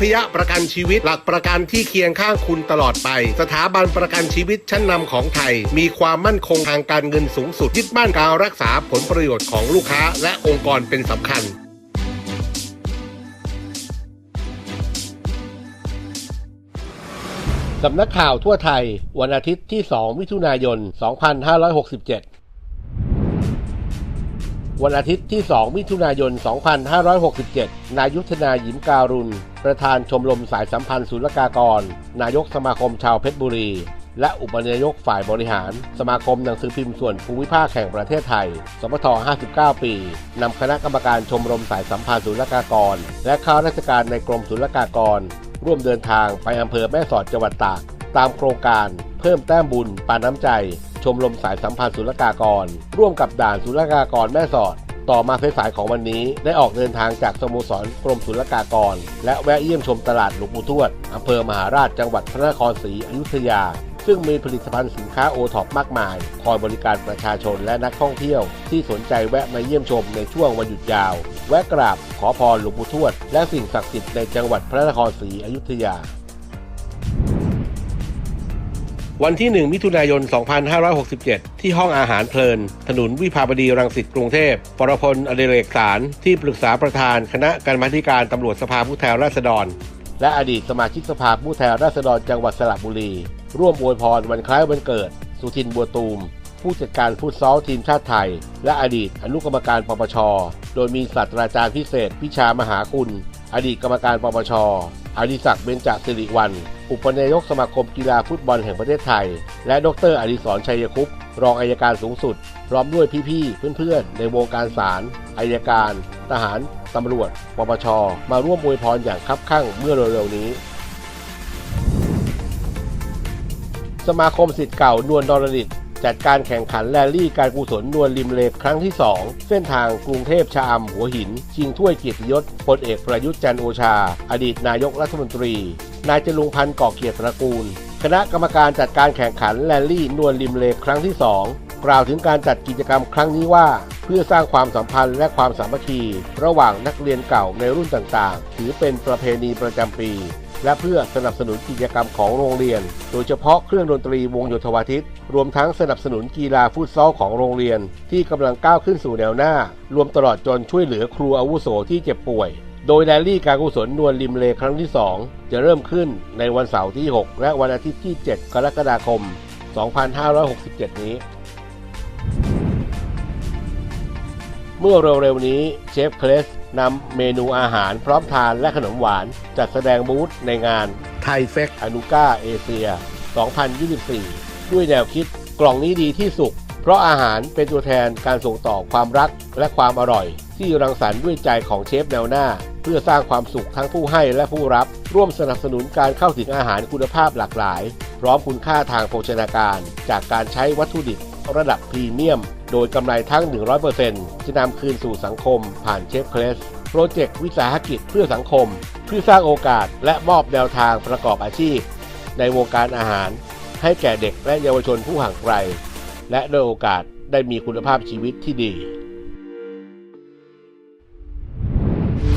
พยประกันชีวิต หลักประกันที่เคียงข้างคุณตลอดไป สถาบันประกันชีวิตชั้นนำของไทย มีความมั่นคงทางการเงินสูงสุดยึดมั่นการรักษาผลประโยชน์ของลูกค้า และองค์กรเป็นสำคัญสำนักข่าวทั่วไทย วันอาทิตย์ที่ 2 มิถุนายน 2567 วันอาทิตย์ที่ 2 มิถุนายน 2567 นายุทธนาหยิมการุณ ประธานชมรมสายสัมพันธ์ศุลกากร นายกสมาคมชาวเพชรบุรี และอุปนายกฝ่ายบริหาร สมาคมหนังสือพิมพ์ส่วนภูมิภาคแห่งประเทศไทย สมท 59 ปี นำคณะกรรมการชมรมสายสัมพันธ์ศุลกากร และข้าราชการในกรมศุลกากร ร่วมเดินทางไปอำเภอแม่สอดจังหวัดตาก ตามโครงการ เพิ่มแต้มบุญปานน้ำใจ ชมรมสายสัมพันธ์ศุลกากร ร่วมกับด่านศุลกากรแม่สอด ต่อมาสายของวันนี้ได้ออกเดินทางจากสโมสรกรมศุลกากร และแวะเยี่ยมชมตลาดหลวงปู่ทวดอำเภอมหาราชจังหวัดพระนครศรีอยุธยา ซึ่งมีผลิตภัณฑ์สินค้าโอท็อปมากมาย คอยบริการประชาชนและนักท่องเที่ยว ที่สนใจแวะมาเยี่ยมชมในช่วงวันหยุดยาว แวะกราบขอพรหลวงปู่ทวด และสิ่งศักดิ์สิทธิ์ในจังหวัดพระนครศรีอยุธยา วันที่ 1 มิถุนายน 2567 ที่ห้องอาหารเพลิน ถนนวิภาวดีรังสิตกรุงเทพ ปรพลอดิเรกสาร ที่ปรึกษาประธานคณะกรรมาธิการตำรวจสภาผู้แทนราษฎร และอดีตสมาชิกสภาผู้แทนราษฎรจังหวัดสระบุรี ร่วมอวยพรวันคล้ายวันเกิด สุทินบัวตูม ผู้จัดการฟุตซอลทีมชาติไทย และอดีตอนุกรรมการปปช โดยมีศาสตราจารย์พิเศษพิชามหาคุณ อดีตกรรมการปปชอดิศักดิ์เบญจสิริวัลอุปนายกสมาคมกีฬาฟุตบอลแห่งประเทศไทย และดรอดิศรชัยคุปรองอายการสูงสุด พร้อมด้วยพี่ๆ เพื่อนๆ ในวงการศาลอายการ ทหาร ตำรวจ ปปช มาร่วมอวยพรอย่างคับข้างเมื่อเร็วๆนี้ สมาคมสิทธิ์เก่านวลนรดิต จัดการแข่งขันแรลลี่การกุศลนวลริมเลกครั้งที่ 2 เส้นทางกรุงเทพชะอำหัวหิน ชิงถ้วยเกียรติยศพลเอกประยุทธ์จันโอชา อดีตนายกรัฐมนตรี นายจรุงพันธ์ก่อเกียรติตระกูล คณะกรรมการจัดการแข่งขันแรลลี่นวลริมเลกครั้งที่ 2 กล่าวถึงการจัดกิจกรรมครั้งนี้ว่า เพื่อสร้างความสัมพันธ์และความสามัคคี ระหว่างนักเรียนเก่าในรุ่นต่างๆ ถือเป็นประเพณีประจำปี และเพื่อสนับสนุนกิจกรรมของโรงเรียน โดยเฉพาะเครื่องดนตรีวงโยธวาทิต รวมทั้งสนับสนุนกีฬาฟุตซอลของโรงเรียน ที่กำลังก้าวขึ้นสู่แนวหน้า รวมตลอดจนช่วยเหลือครูอาวุโสที่เจ็บป่วย โดยแรลลี่การกุศลนวลริมเลครั้งที่ 2 จะเริ่มขึ้นในวันเสาร์ที่ 6 และวันอาทิตย์ที่ 7 กรกฎาคม 2567 นี้ เมื่อเร็วๆนี้เชฟเคลสนำเมนูอาหารพร้อมทานและขนมหวานจัดแสดงบูธในงานไทยเฟกอนุก้าเอเชีย 2024 ด้วยแนวคิดกล่องนี้ดีที่สุด เพราะอาหารเป็นตัวแทนการส่งต่อความรักและความอร่อย ที่รังสรรค์ด้วยใจของเชฟแนวหน้า เพื่อสร้างความสุขทั้งผู้ให้และผู้รับ ร่วมสนับสนุนการเข้าถึงอาหารคุณภาพหลากหลาย พร้อมคุณค่าทางโภชนาการ จากการใช้วัตถุดิบ ระดับพรีเมียม โดยกำไรทั้ง 100%จะนำคืนสู่สังคมผ่านเชฟเคลสโปรเจกต์วิสาหกิจเพื่อสังคม เพื่อสร้างโอกาสและมอบแนวทางประกอบอาชีพ ในวงการอาหาร ให้แก่เด็กและเยาวชนผู้ห่างไกล และโดยโอกาสได้มีคุณภาพชีวิตที่ดี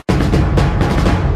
1444